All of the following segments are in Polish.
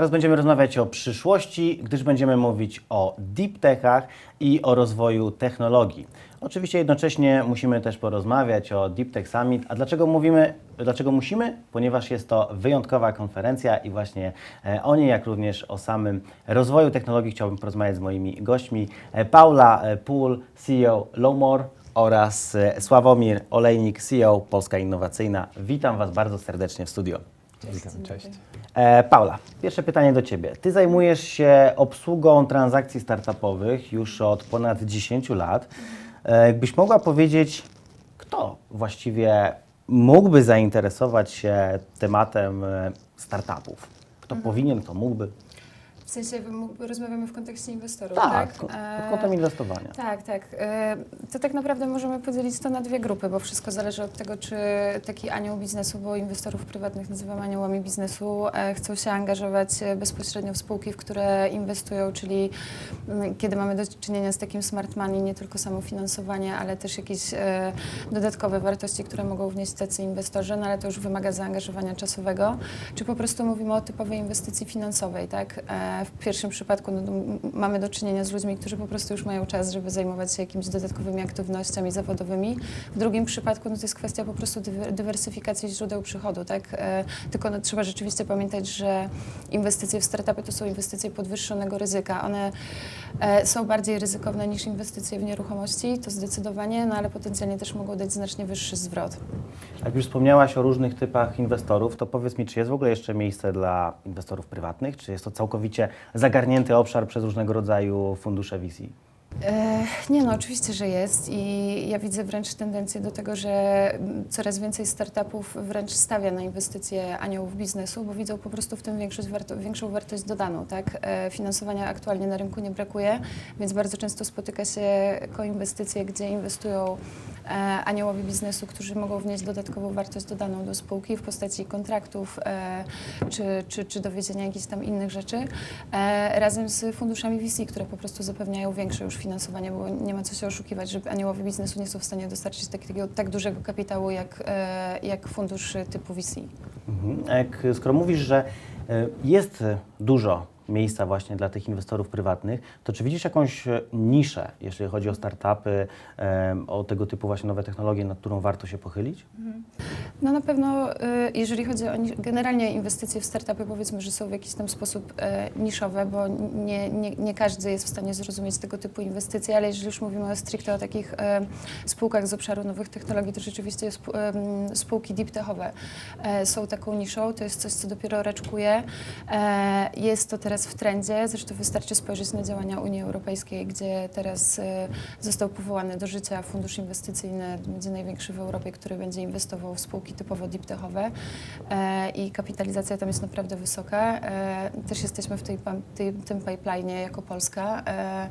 Teraz będziemy rozmawiać o przyszłości, gdyż będziemy mówić o deep techach i o rozwoju technologii. Oczywiście jednocześnie musimy też porozmawiać o Deep Tech Summit. A dlaczego mówimy, dlaczego musimy? Ponieważ jest to wyjątkowa konferencja i właśnie e, o niej, jak również o samym rozwoju technologii chciałbym porozmawiać z moimi gośćmi. E, Paula e, Pól, CEO Lowmore oraz Sławomir Olejnik, CEO Polska Innowacyjna. Witam Was bardzo serdecznie w studio. Witam, cześć. E, Paula, pierwsze pytanie do Ciebie. Ty zajmujesz się obsługą transakcji startupowych już od ponad 10 lat. E, Jakbyś mogła powiedzieć, kto właściwie mógłby zainteresować się tematem e, startupów? Kto powinien, kto mógłby? W sensie rozmawiamy w kontekście inwestorów, Tak, tak? pod E, kątem inwestowania. Tak, tak. E, To tak naprawdę możemy podzielić to na dwie grupy, bo wszystko zależy od tego, czy taki anioł biznesu, bo inwestorów prywatnych nazywamy aniołami biznesu, e, chcą się angażować e, bezpośrednio w spółki, w które inwestują, czyli mm, kiedy mamy do czynienia z takim smart money, nie tylko samo finansowanie, ale też jakieś e, dodatkowe wartości, które mogą wnieść tacy inwestorzy, no ale to już wymaga zaangażowania czasowego, czy po prostu mówimy o typowej inwestycji finansowej, tak? E, W pierwszym przypadku no, m- mamy do czynienia z ludźmi, którzy po prostu już mają czas, żeby zajmować się jakimiś dodatkowymi aktywnościami zawodowymi. W drugim przypadku no, to jest kwestia po prostu dywer- dywersyfikacji źródeł przychodu, tak? E, Tylko no, trzeba rzeczywiście pamiętać, że inwestycje w startupy to są inwestycje podwyższonego ryzyka. One e, są bardziej ryzykowne niż inwestycje w nieruchomości, to zdecydowanie, no ale potencjalnie też mogą dać znacznie wyższy zwrot. Jak już wspomniałaś o różnych typach inwestorów, to powiedz mi, czy jest w ogóle jeszcze miejsce dla inwestorów prywatnych? Czy jest to całkowicie zagarnięty obszar przez różnego rodzaju fundusze VC? Nie no, oczywiście, że jest i ja widzę wręcz tendencję do tego, że mm, coraz więcej startupów wręcz stawia na inwestycje aniołów biznesu, bo widzą po prostu w tym większość większą wartość dodaną, tak? E, Finansowania aktualnie na rynku nie brakuje, więc bardzo często spotyka się koinwestycje, gdzie inwestują e, aniołowie biznesu, którzy mogą wnieść dodatkową wartość dodaną do spółki w postaci kontraktów e, czy, czy, czy dowiezienia jakichś tam innych rzeczy, razem z funduszami VC, które po prostu zapewniają większe już finansowanie, bo nie ma co się oszukiwać, że aniołowie biznesu nie są w stanie dostarczyć takiego tak dużego kapitału jak, e, jak fundusz typu VC. Mhm. A Jak, skoro mówisz, że e, jest dużo miejsca właśnie dla tych inwestorów prywatnych, to czy widzisz jakąś e, niszę, jeśli chodzi o startupy, e, o tego typu właśnie nowe technologie, nad którą warto się pochylić? No na pewno, y, jeżeli chodzi o ni- generalnie inwestycje w startupy, powiedzmy, że są w jakiś tam sposób e, niszowe, bo nie, nie, nie każdy jest w stanie zrozumieć tego typu inwestycje, ale jeżeli już mówimy stricte o takich e, spółkach z obszaru nowych technologii, to rzeczywiście spółki deep techowe e, są taką niszą. To jest coś, co dopiero raczkuje. E, Jest to teraz w trendzie. Zresztą wystarczy spojrzeć na działania Unii Europejskiej, gdzie teraz e, został powołany do życia fundusz inwestycyjny, będzie największy w Europie, który będzie inwestował w spółki typowo deep techowe e, i kapitalizacja tam jest naprawdę wysoka. E, Też jesteśmy w tej, tej, tym pipeline jako Polska, e,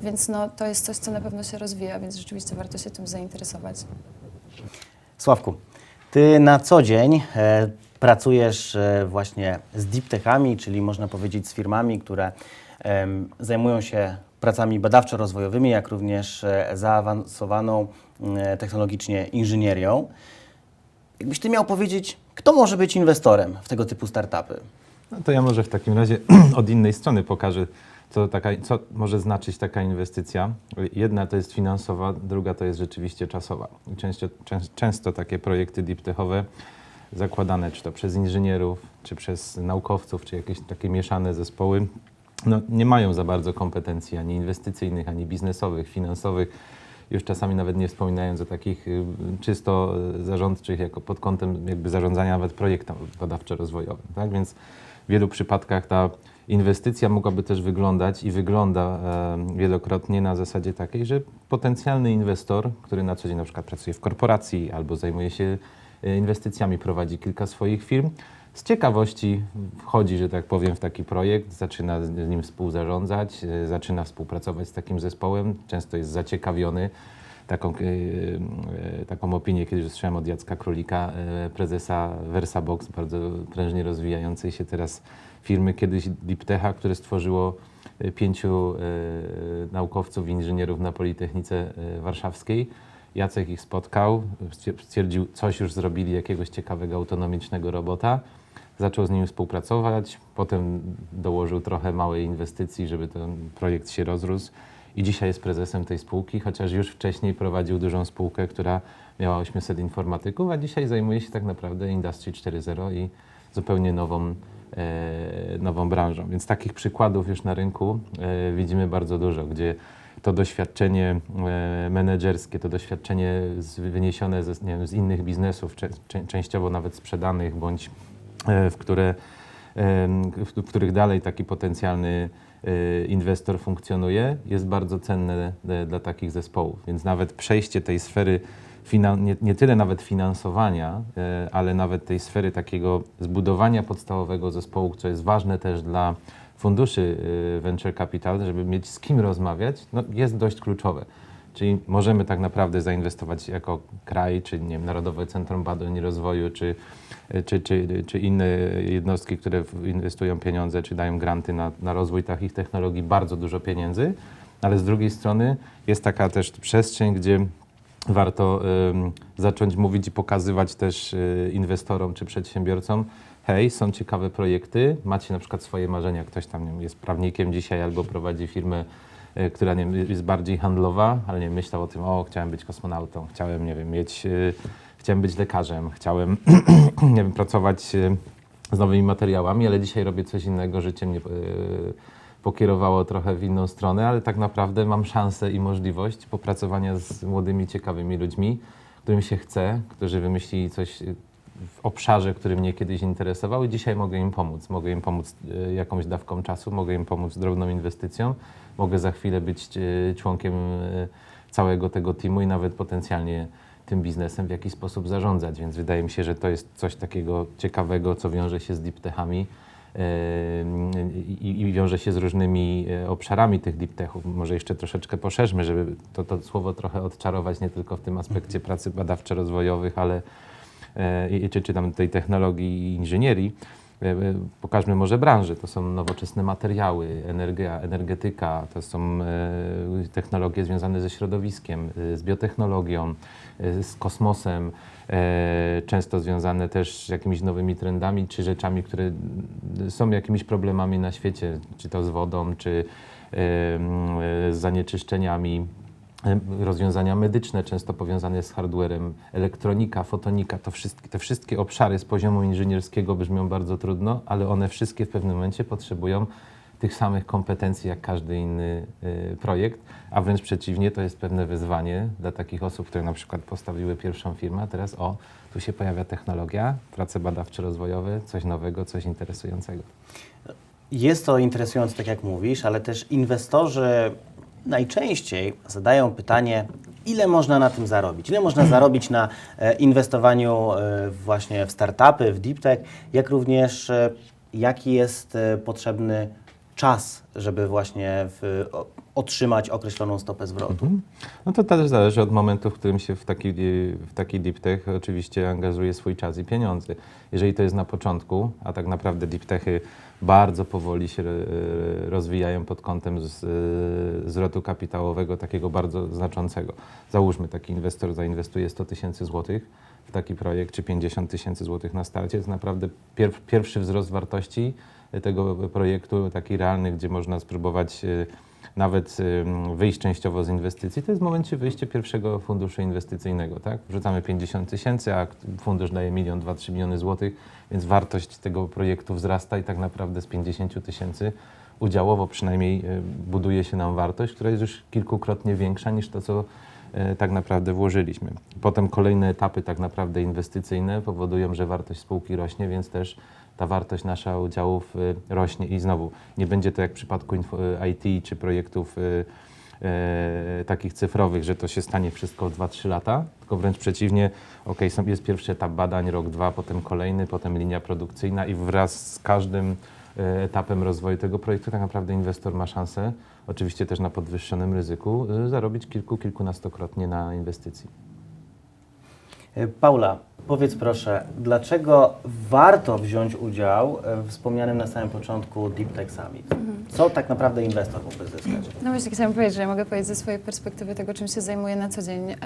więc no, to jest coś, co na pewno się rozwija, więc rzeczywiście warto się tym zainteresować. Sławku, ty na co dzień pracujesz e, właśnie z deep techami, czyli można powiedzieć z firmami, które zajmują się pracami badawczo-rozwojowymi, jak również e, zaawansowaną e, technologicznie inżynierią. Jakbyś ty miał powiedzieć, kto może być inwestorem w tego typu startupy? No to ja może w takim razie od innej strony pokażę, co, taka, co może znaczyć taka inwestycja. Jedna to jest finansowa, druga to jest rzeczywiście czasowa. Często, czę, często takie projekty deep techowe zakładane czy to przez inżynierów, czy przez naukowców, czy jakieś takie mieszane zespoły, no, nie mają za bardzo kompetencji ani inwestycyjnych, ani biznesowych, finansowych. Już czasami nawet nie wspominając o takich y, czysto y, zarządczych, jako pod kątem jakby zarządzania nawet projektem badawczo-rozwojowym. Tak? Więc w wielu przypadkach ta inwestycja mogłaby też wyglądać i wygląda e, wielokrotnie na zasadzie takiej, że potencjalny inwestor, który na co dzień na przykład pracuje w korporacji albo zajmuje się inwestycjami, prowadzi kilka swoich firm, z ciekawości wchodzi, że tak powiem, w taki projekt, zaczyna z nim współzarządzać, e, zaczyna współpracować z takim zespołem, często jest zaciekawiony. Taką, e, taką opinię kiedyś usłyszałem od Jacka Królika, prezesa VersaBox, bardzo prężnie rozwijającej się teraz firmy, kiedyś DeepTecha, które stworzyło pięciu e, naukowców inżynierów na Politechnice Warszawskiej. Jacek ich spotkał, stwier- stwierdził, coś już zrobili, jakiegoś ciekawego, autonomicznego robota zaczął z nimi współpracować, potem dołożył trochę małej inwestycji, żeby ten projekt się rozrósł i dzisiaj jest prezesem tej spółki, chociaż już wcześniej prowadził dużą spółkę, która miała 800 informatyków, a dzisiaj zajmuje się tak naprawdę Industry 4.0 i zupełnie nową, e, nową branżą. Więc takich przykładów już na rynku e, widzimy bardzo dużo, gdzie to doświadczenie e, menedżerskie, to doświadczenie z, wyniesione ze, wiem, z innych biznesów, częściowo nawet sprzedanych, bądź e, w, które, em, w, których dalej taki potencjalny e, inwestor funkcjonuje, jest bardzo cenne e, dla takich zespołów. Więc nawet przejście tej sfery, nie, nie tyle nawet finansowania, e, ale nawet tej sfery takiego zbudowania podstawowego zespołu, co jest ważne też dla funduszy y, venture capital, żeby mieć z kim rozmawiać, no, jest dość kluczowe. Czyli możemy tak naprawdę zainwestować jako kraj, czy nie wiem, Narodowe Centrum Badań i Rozwoju, czy, czy, czy, czy inne jednostki, które inwestują pieniądze, czy dają granty na, na rozwój takich technologii, bardzo dużo pieniędzy, ale z drugiej strony jest taka też przestrzeń, gdzie warto ym, zacząć mówić i pokazywać też y, inwestorom czy przedsiębiorcom, hej, są ciekawe projekty, macie na przykład swoje marzenia, ktoś tam wiem, jest prawnikiem dzisiaj albo prowadzi firmę, y, która nie wiem, jest bardziej handlowa, ale nie myślał o tym, o, chciałem być kosmonautą, chciałem, nie wiem, mieć, y, chciałem być lekarzem, chciałem, nie wiem, pracować y, z nowymi materiałami, ale dzisiaj robię coś innego, życie mnie pokierowało trochę w inną stronę, ale tak naprawdę mam szansę i możliwość popracowania z młodymi, ciekawymi ludźmi, którym się chce, którzy wymyślili coś w obszarze, który mnie kiedyś interesował i dzisiaj mogę im pomóc. Mogę im pomóc y, jakąś dawką czasu, mogę im pomóc drobną inwestycją, mogę za chwilę być y, członkiem y, całego tego teamu i nawet potencjalnie tym biznesem w jakiś sposób zarządzać, więc wydaje mi się, że to jest coś takiego ciekawego, co wiąże się z deep techami e, i, i wiąże się z różnymi e, obszarami tych deep techów. Może jeszcze troszeczkę poszerzmy, żeby to, to słowo trochę odczarować nie tylko w tym aspekcie pracy badawczo-rozwojowych, ale e, czy, czy tam tej technologii i inżynierii. E, e, Pokażmy może branże. To są nowoczesne materiały, energia, energetyka, to są e, technologie związane ze środowiskiem, e, z biotechnologią, e, z kosmosem, e, często związane też z jakimiś nowymi trendami czy rzeczami, które są jakimiś problemami na świecie, czy to z wodą, czy e, e, z zanieczyszczeniami rozwiązania medyczne, często powiązane z hardwarem, elektronika, fotonika, to wszystkie, te wszystkie obszary z poziomu inżynierskiego brzmią bardzo trudno, ale one wszystkie w pewnym momencie potrzebują tych samych kompetencji jak każdy inny y, projekt, a wręcz przeciwnie, to jest pewne wyzwanie dla takich osób, które na przykład postawiły pierwszą firmę, a teraz o, tu się pojawia technologia, prace badawczo-rozwojowe, coś nowego, coś interesującego. Jest to interesujące, tak jak mówisz, ale też inwestorzy najczęściej zadają pytanie, ile można na tym zarobić? Ile można zarobić na e, inwestowaniu e, właśnie w startupy, w deep tech, jak również e, jaki jest potrzebny czas, żeby właśnie w, otrzymać określoną stopę zwrotu? No to też zależy od momentu, w którym się w taki, w taki deep tech oczywiście angażuje swój czas i pieniądze. Jeżeli to jest na początku, a tak naprawdę deep techy bardzo powoli się e, rozwijają pod kątem e, zwrotu kapitałowego takiego bardzo znaczącego. Załóżmy, taki inwestor zainwestuje 100 tysięcy złotych w taki projekt, czy 50 tysięcy złotych na starcie, to naprawdę pier, pierwszy wzrost wartości tego projektu, taki realny, gdzie można spróbować e, nawet wyjść częściowo z inwestycji, to jest w momencie wyjścia pierwszego funduszu inwestycyjnego. Tak? Wrzucamy 50 tysięcy, a fundusz daje milion, dwa, trzy miliony złotych, więc wartość tego projektu wzrasta i tak naprawdę z 50 tysięcy udziałowo przynajmniej y, buduje się nam wartość, która jest już kilkukrotnie większa niż to, co y, tak naprawdę włożyliśmy. Potem kolejne etapy tak naprawdę inwestycyjne powodują, że wartość spółki rośnie, więc też ta wartość nasza udziałów y, rośnie i znowu nie będzie to jak w przypadku info, y, IT czy projektów y, takich cyfrowych, że to się stanie wszystko w 2-3 lata, tylko wręcz przeciwnie, ok, jest pierwszy etap badań, rok, dwa, potem kolejny, potem linia produkcyjna i wraz z każdym etapem rozwoju tego projektu tak naprawdę inwestor ma szansę, oczywiście też na podwyższonym ryzyku, zarobić kilku, kilkunastokrotnie na inwestycji. E, Paula, Powiedz proszę, dlaczego warto wziąć udział w wspomnianym na samym początku Deep Tech Summit? Co tak naprawdę inwestor mógłby zyskać? No właśnie chciałam powiedzieć, że ja mogę powiedzieć ze swojej perspektywy tego, czym się zajmuję na co dzień. E,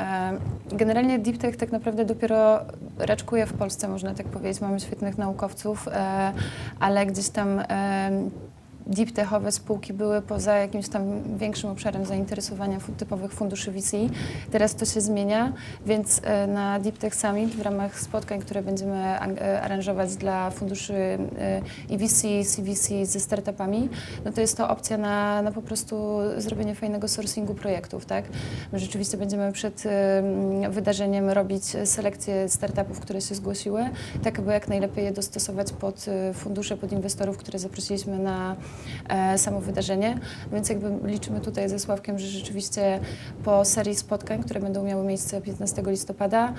Generalnie Deep Tech tak naprawdę dopiero raczkuje w Polsce, można tak powiedzieć. Mamy świetnych naukowców, e, ale gdzieś tam e, deep techowe spółki były poza jakimś tam większym obszarem zainteresowania typowych funduszy VC. Teraz to się zmienia, więc e, na Deep Tech Summit w ramach spotkań, które będziemy e, aranżować dla funduszy e, i VC, CVC ze startupami, no to jest to opcja na, na po prostu zrobienie fajnego sourcingu projektów, tak? My rzeczywiście będziemy przed em, wydarzeniem robić selekcję startupów, które się zgłosiły, tak aby jak najlepiej je dostosować pod fundusze, pod inwestorów, które zaprosiliśmy na samo wydarzenie. Więc jakby liczymy tutaj ze Sławkiem, że rzeczywiście po serii spotkań, które będą miały miejsce 15 listopada,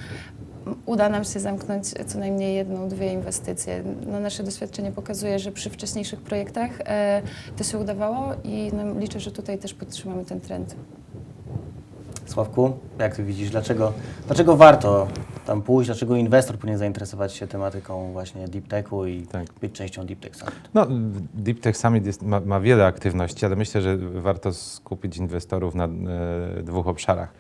uda nam się zamknąć co najmniej jedną, dwie inwestycje. No, nasze doświadczenie pokazuje, że przy wcześniejszych projektach e, to się udawało i no, liczę, że tutaj też podtrzymamy ten trend. Sławku, jak ty widzisz, dlaczego, dlaczego warto tam pójść, dlaczego inwestor powinien zainteresować się tematyką właśnie Deep Techu i Tak. być częścią Deep Tech Summit? No, Deep Tech Summit jest, ma, ma wiele aktywności, ale myślę, że warto skupić inwestorów na e, dwóch obszarach.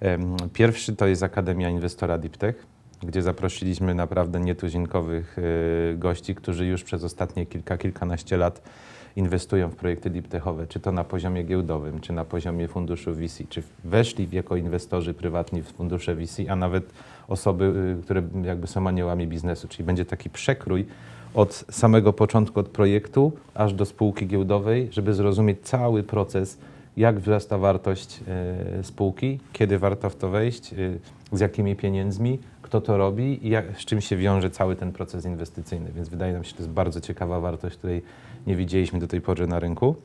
Em, Pierwszy to jest Akademia Inwestora Deep Tech, gdzie zaprosiliśmy naprawdę nietuzinkowych e, gości, którzy już przez ostatnie kilka, kilkanaście lat inwestują w projekty deep techowe, czy to na poziomie giełdowym, czy na poziomie funduszu VC, czy weszli jako inwestorzy prywatni w fundusze VC, a nawet osoby, y, które jakby są aniołami biznesu, czyli będzie taki przekrój od samego początku, od projektu, aż do spółki giełdowej, żeby zrozumieć cały proces, jak wzrasta wartość e, spółki, kiedy warto w to wejść, e, z jakimi pieniędzmi, kto to robi i jak, z czym się wiąże cały ten proces inwestycyjny. Więc wydaje nam się, że to jest bardzo ciekawa wartość, której nie widzieliśmy do tej pory na rynku.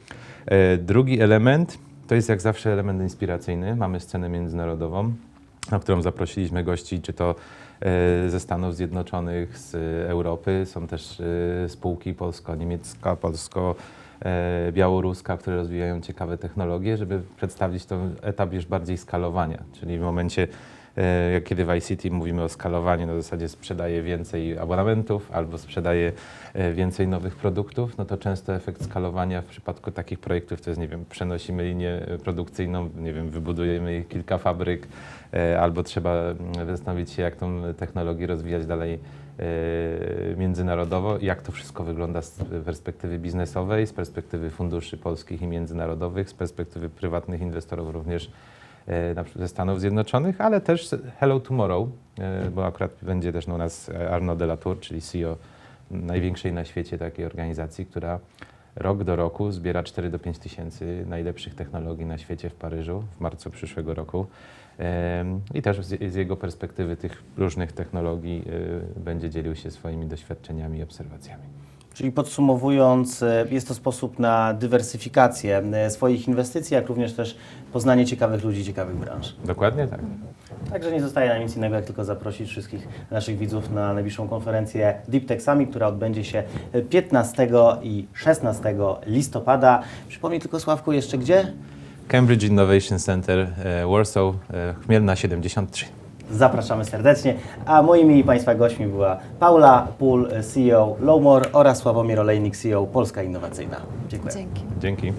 E, drugi element to jest jak zawsze element inspiracyjny. Mamy scenę międzynarodową, na którą zaprosiliśmy gości, czy to e, ze Stanów Zjednoczonych, z Europy. Są też e, spółki polsko-niemiecka, polsko-białoruska, które rozwijają ciekawe technologie, żeby przedstawić ten etap już bardziej skalowania, czyli w momencie, jak kiedy w ICT mówimy o skalowaniu, na zasadzie sprzedaje więcej abonamentów albo sprzedaje e, więcej nowych produktów, no to często efekt skalowania w przypadku takich projektów to jest, nie wiem, przenosimy linię e, produkcyjną, nie wiem, wybudujemy kilka fabryk, e, albo trzeba mm, zastanowić się, jak tą technologię rozwijać dalej e, międzynarodowo, jak to wszystko wygląda z perspektywy biznesowej, z perspektywy funduszy polskich i międzynarodowych, z perspektywy prywatnych inwestorów również e, na przykład ze Stanów Zjednoczonych, ale też Hello Tomorrow, e, bo akurat będzie też u nas Arnaud Delatour, czyli CEO największej na świecie takiej organizacji, która rok do roku zbiera 4 do 5 tysięcy najlepszych technologii na świecie w Paryżu w marcu przyszłego roku. I też z, jego perspektywy tych różnych technologii będzie dzielił się swoimi doświadczeniami i obserwacjami. Czyli podsumowując, e, jest to sposób na dywersyfikację e, swoich inwestycji, jak również też poznanie ciekawych ludzi, ciekawych branż. Dokładnie tak. Także nie zostaje nam nic innego, jak tylko zaprosić wszystkich naszych widzów na najbliższą konferencję Deep Tech Summit, która odbędzie się 15 i 16 listopada. Przypomnij tylko Sławku jeszcze gdzie? Cambridge Innovation Center, e, Warsaw, e, Chmielna 73. Zapraszamy serdecznie. A moimi i Państwa gośćmi była Paula Pól, CEO Lowmore oraz Sławomir Olejnik, CEO Polska Innowacyjna. Dziękuję. Dzięki. Dzięki.